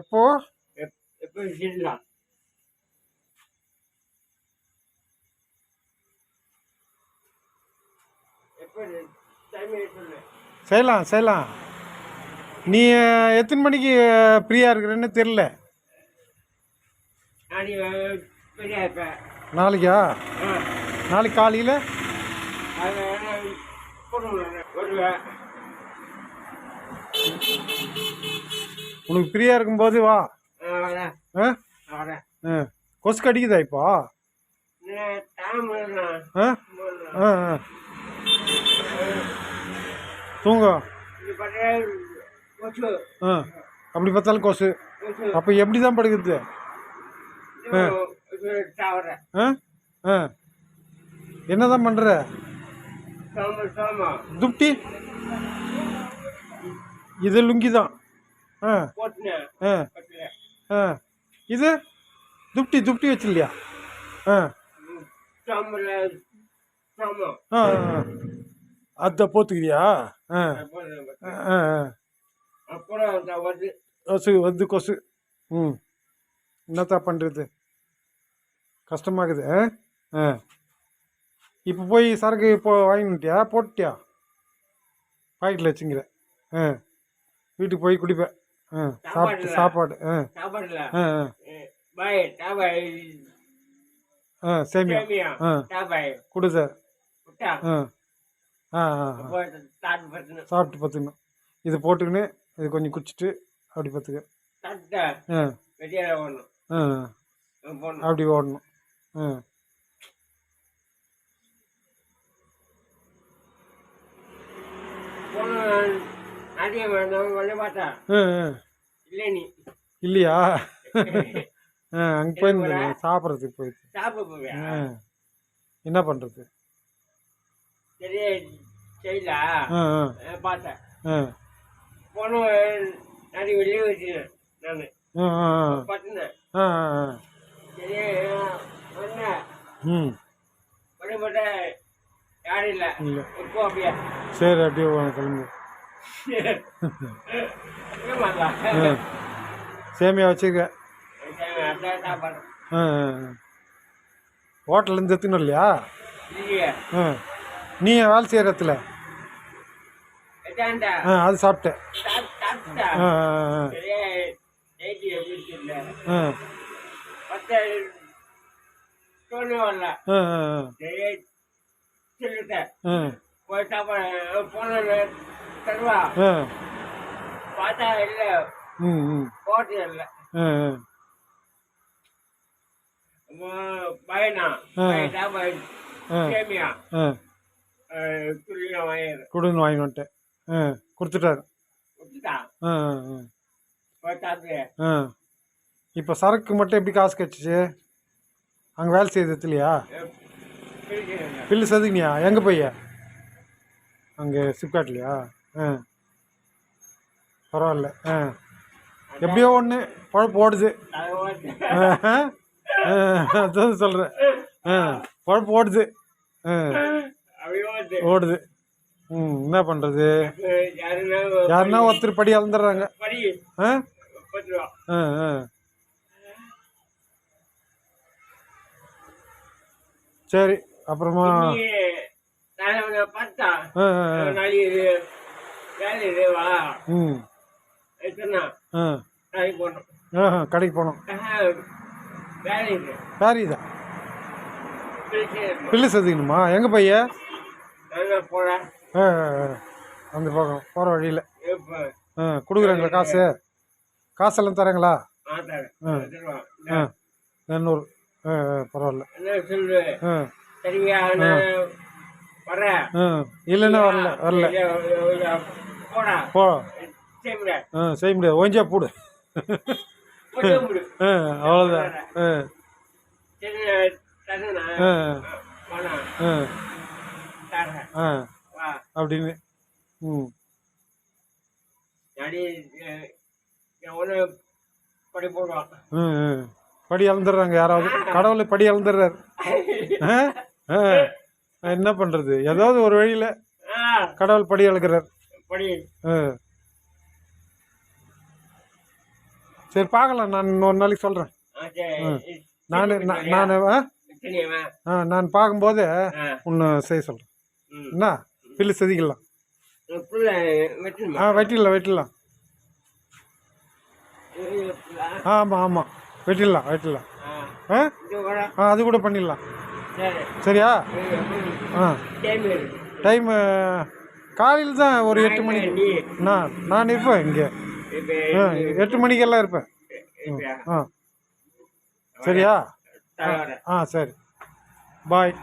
எப்போ? எப்போ செய்யலாம் செய்யலாம் செய்யலாம். நீ எத்தனை மணிக்கு ஃப்ரீயாக இருக்கிறேன்னு தெரில நாளைக்கு? நாளைக்கா காலையில்? வருவேன். உனக்கு ஃப்ரீயாக இருக்கும்போது வா. கொசு கடிக்குதா இப்போ? தூங்க. அப்படி பார்த்தாலும் கொசு. அப்போ எப்படி தான் படுக்குது என்னதான் சோமா துப்டி. இது லுங்கி தான் இது? துப்டி துப்டி ஆ. அத போத்துக்கிறியா கொசு வந்து கொசு. ம். என்னத்தா பண்ணுறது கஷ்டமாகுது ஆ? இப்போ போய் சரக்கு இப்போ வாங்கிட்டியா போட்டுட்டியா? பாக்கெட்டில் வச்சுங்கிற ஆ. வீட்டுக்கு போய் குடிப்பேன். சாப்பிட்டு சாப்பாடு ஆ. சேமியா. ஆ. கொடு சார். ஆ. ஆ சாப்பிட்டு பார்த்துக்கணும் இது போட்டுக்கின்னு இது கொஞ்சம் குடிச்சிட்டு அப்படி பார்த்துக்க ஆ. ஆ. அப்படி ஓடணும். ஆ. போன இல்லையா? அங்கே போயிருந்தேன் சாப்பிட்றதுக்கு ஆ. என்ன வந்தேன். ம். சரி அப்படியே கிளம்பு. சேமியா வச்சுக்க. ஹோட்டல்லேருந்து எத்துக்கணும் இல்லையா ஆ. நீ வேலை செய்கிற இடத்துல? ஆ அது சாப்பிட்டேன். போய் சாப்பாடு போன தருவா ஆ. பார்த்தா இல்லை. போட்டு இல்லை. பயனா? சேமியா? கொடுன்னு வாங்கி வந்துட்டேன். கொடுத்துட்டாரு. இப்போ சரக்கு மட்டும் எப்படி காசு கிடச்சிச்சு அங்கே வேலை செய்யறது இல்லையா பில்லு சதுக்கினியா? எங்கே போய்யா அங்கே சிப்காட்லையா ஆ. பரவாயில்ல. ஆ. எப்படியோ ஒன்று பழப்பு ஓடுது அதான் சொல்கிறேன் ஆ பழப்பு ஓடுது ஆ. ஓடுது. ம் என்ன பண்ணுறது யாருன்னா ஒருத்தர் படி அளந்துடுறாங்க ஆ? ஆ ஆ. சரி அப்புறமா பார்த்தா கடைக்கு போனோம் வேலை இது பில்லு சதுக்கணுமா எங்கே பைய? ஆ. அந்த பக்கம் போகிற வழியில். ஆ கொடுக்குறாங்களா காசு. காசெல்லாம் தராங்களா? ஆ. ஆ. இரநூறு ஆ பரவாயில்ல. ஆ. சரியா? வரேன் ஆ இல்லைன்னா வரல. வரல. போ. ஆ செய்ய முடியாது. ஓஞ்சா போடு. ஆ அவ்வளோதான் ஆ. ஆ. ஆ. ஆ. அப்படின்னு. ம். படி அளந்துடுறாங்க யாராவது. கடவுளை படி ஆ? என்ன பண்ணுறது ஏதாவது ஒரு வழியில் கடவுள் படி அளக்கிறார் படி. ஆ. சரி பார்க்கலாம். நான் இன்னொரு நாளைக்கு சொல்கிறேன் நான் நான் ஆ? நான் பார்க்கும்போது உன்னை செய்ய சொல்கிறேன் என்ன? பில்லு வெட்டணுமா? ஆ வெட்டிடலாம் வெட்டிடலாம்? ஆமாம் ஆமாம் வெட்டிடலாம் வெட்டிடலாம். ஆ. ஆ? அது கூட பண்ணிடலாம். சரி. சரியா? ஆ. டைமு காலையில் தான் ஒரு எட்டு மணிக்கு. நீ நான் நான் இருப்பேன் இங்கே. ஆ எட்டு மணிக்கெல்லாம் இருப்பேன். ஆ. சரியா? ஆ சரி. பாய்.